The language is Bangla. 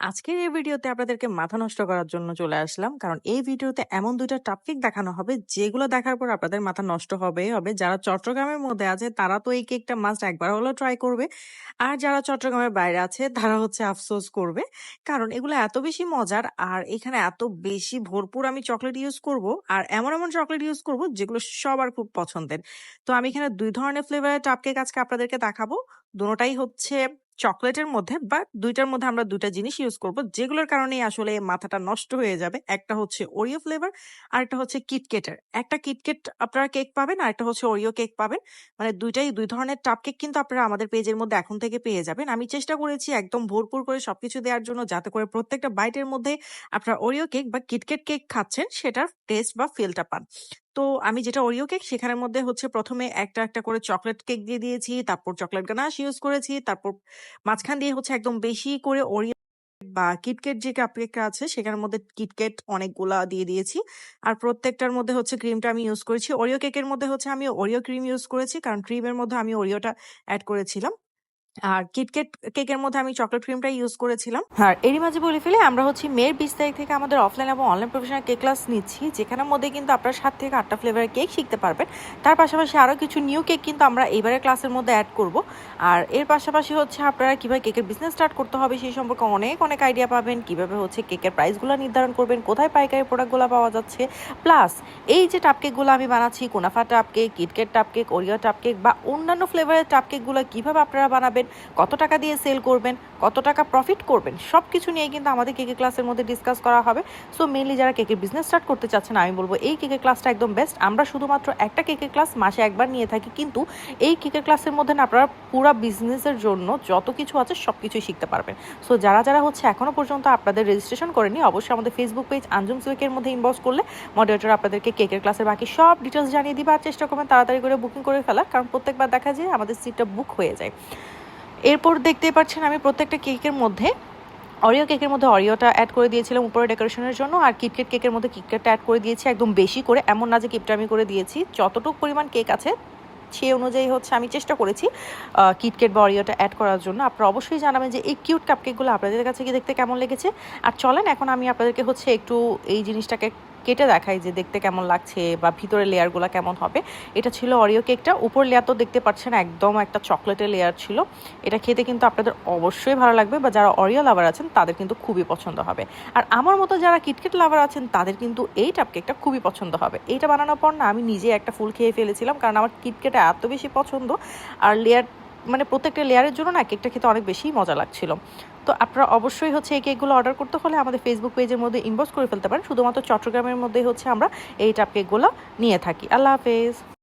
আজকের এই ভিডিওতে আপনাদেরকে মাথা নষ্ট করার জন্য চলে আসলাম। কারণ এই ভিডিওতে এমন ২ টা কাপকেক দেখানো হবে যেগুলো দেখার পর আপনাদের মাথা নষ্ট হবেই হবে। যারা চট্টগ্রামের মধ্যে আছে তারা তো এই কেকটা মাস্ট একবার হলেও ট্রাই করবে। আর যারা চট্টগ্রামের বাইরে আছে তারা হচ্ছে আফসোস করবে। কারণ এগুলো এত বেশি মজার আর এখানে এত বেশি ভরপুর আমি চকলেট ইউজ করব। আর এমন, এমন চকলেট ইউজ করব যেগুলো সবার খুব পছন্দের। তো আমি এখানে দুই ধরনের ফ্লেভারের কাপকেক আজকে আপনাদেরকে দেখাবো। দোনোটাই হচ্ছে চকলেটের মধ্যে বা দুইটার মধ্যে আমরা দুইটা জিনিস ইউজ করব। যেগুলোর কারণেই আসলে মাথাটা নষ্ট হয়ে যাবে। একটা হচ্ছে ওরিও ফ্লেভার, আর একটা হচ্ছে কিটকেটের। একটা কিটকেট আপনারা কেক পাবেন, আর একটা হচ্ছে ওরিও কেক পাবেন। মানে দুইটাই দুই ধরনের টাপ কেক কিন্তু আপনারা আমাদের পেজের মধ্যে এখন থেকে পেয়ে যাবেন। আমি চেষ্টা করেছি একদম ভরপুর করে সবকিছু দেওয়ার জন্য যাতে করে প্রত্যেকটা বাইটের মধ্যে আপনারা ওরিও কেক বা কিটকেট কেক খাচ্ছেন সেটার টেস্ট বা ফিলটা পান। তো আমি যেটা ওরিও কেক সেখানের মধ্যে হচ্ছে প্রথমে একটা, একটা করে চকলেট কেক দিয়ে দিয়েছি। তারপর চকলেট গানাশ ইউজ করেছি। তারপর মাঝখান দিয়ে হচ্ছে একদম বেশি করে ওরিও বা কিটকেট যে কাপকেকটা আছে সেখানের মধ্যে কিটকেট অনেকগুলা দিয়ে দিয়েছি। আর প্রত্যেকটার মধ্যে হচ্ছে ক্রিমটা আমি ইউজ করেছি। ওরিও কেকের মধ্যে হচ্ছে আমি ওরিও ক্রিম ইউজ করেছি। কারণ ক্রিমের মধ্যে আমি ওরিওটা অ্যাড করেছিলাম। আর কিটকেট কেকের মধ্যে আমি চকলেট ক্রিমটা ইউজ করেছিলাম। আর এরই মাঝে বলে ফেলে আমরা হচ্ছে মের ২০ তারিখ থেকে আমাদের অফলাইন এবং অনলাইন প্রফেশনাল কেক ক্লাস নিচ্ছি। যেখানের মধ্যে কিন্তু আপনারা সাত থেকে আটটা ফ্লেভারের কেক শিখতে পারবেন। তার পাশাপাশি আরও কিছু নিউ কেক কিন্তু আমরা এইবারের ক্লাসের মধ্যে অ্যাড করব। আর এর পাশাপাশি হচ্ছে আপনারা কীভাবে কেকের বিজনেস স্টার্ট করতে হবে সেই সম্পর্কে অনেক, অনেক আইডিয়া পাবেন। কীভাবে হচ্ছে কেকের প্রাইসগুলো নির্ধারণ করবেন, কোথায় পাইকারি প্রোডাক্টগুলো পাওয়া যাচ্ছে। প্লাস এই যে টাপ কেকগুলো আমি বানাচ্ছি কোনাফা tub cake, KitKat tub cake, Oreo tub cake বা অন্যান্য ফ্লেভারের টাপ কেকগুলো কীভাবে আপনারা বানাবেন, কত টাকা দিয়ে সেল করবেন, কত টাকা প্রফিট করবেন সব কিছু নিয়ে কিন্তু আমাদের কেকে ক্লাসের মধ্যে ডিসকাস করা হবে। সো মেইনলি যারা কেকের বিজনেস স্টার্ট করতে চাচ্ছেন আমি বলব এই কেকের ক্লাসটা একদম বেস্ট। আমরা শুধুমাত্র একটা কেকের ক্লাস মাসে একবার নিয়ে থাকি। কিন্তু এই কেকের ক্লাসের মধ্যে না আপনারা পুরো বিজনেসের জন্য যত কিছু আছে সব কিছুই শিখতে পারবেন। সো যারা, যারা হচ্ছে এখনও পর্যন্ত আপনাদের রেজিস্ট্রেশন করেনি অবশ্যই আমাদের ফেসবুক পেজ আঞ্জুম সুইকের মধ্যে ইনবক্স করলে মডারেটর আপনাদেরকে কেকের ক্লাসের বাকি সব ডিটেলস জানিয়ে দিবে আর চেষ্টা করবেন তাড়াতাড়ি করে বুকিং করে ফেলার। কারণ প্রত্যেকবার দেখা যায় আমাদের সিটটা বুক হয়ে যায়। এরপর দেখতেই পাচ্ছেন আমি প্রত্যেকটা কেকের মধ্যে অরিও কেকের মধ্যে অরিওটা অ্যাড করে দিয়েছিলাম উপরে ডেকোরেশনের জন্য, আর কিটকেট কেকের মধ্যে কিটকেটটা অ্যাড করে দিয়েছি একদম বেশি করে, এমন না যে কিপটা আমি করে দিয়েছি, যতটুকু পরিমাণ কেক আছে, সেই অনুযায়ী হচ্ছে আমি চেষ্টা করেছি কিটকেট বা অরিওটা অ্যাড করার জন্য। আপনারা অবশ্যই জানাবেন যে এই কিউট কাপকেকগুলো আপনাদের কাছে কি দেখতে কেমন লেগেছে। আর চলেন, এখন আমি আপনাদেরকে হচ্ছে একটু এই জিনিসটাকে কেটে দেখাই যে দেখতে কেমন লাগছে বা ভিতরে লেয়ারগুলো কেমন হবে। এটা ছিল অরিও কেকটা উপর লেয়ার তো দেখতে পাচ্ছেন একদম একটা চকলেটের লেয়ার ছিল। এটা খেতে কিন্তু আপনাদের অবশ্যই ভালো লাগবে বা যারা অরিও লাভার আছেন, তাদের কিন্তু খুবই পছন্দ হবে। আর আমার মতো যারা কিটকেট লাভার আছেন, তাদের কিন্তু এই টাপ কেকটা খুবই পছন্দ হবে। এইটা বানানোর পর না, আমি নিজে একটা ফুল খেয়ে ফেলেছিলাম কারণ আমার কিটকেটা এত বেশি পছন্দ। আর লেয়ার মানে প্রত্যেকটা লেয়ারের জন্য না কেকটা খেতে অনেক বেশি মজা লাগছিল। তো আপনারা অবশ্যই হচ্ছে এই কেকগুলো অর্ডার করতে হলে আমাদের ফেসবুক পেজের মধ্যে ইনবক্স করে ফেলতে পারেন। শুধুমাত্র চট্টগ্রামের মধ্যে হচ্ছে আমরা এই টাপ কেকগুলো নিয়ে থাকি। আল্লাহ হাফেজ।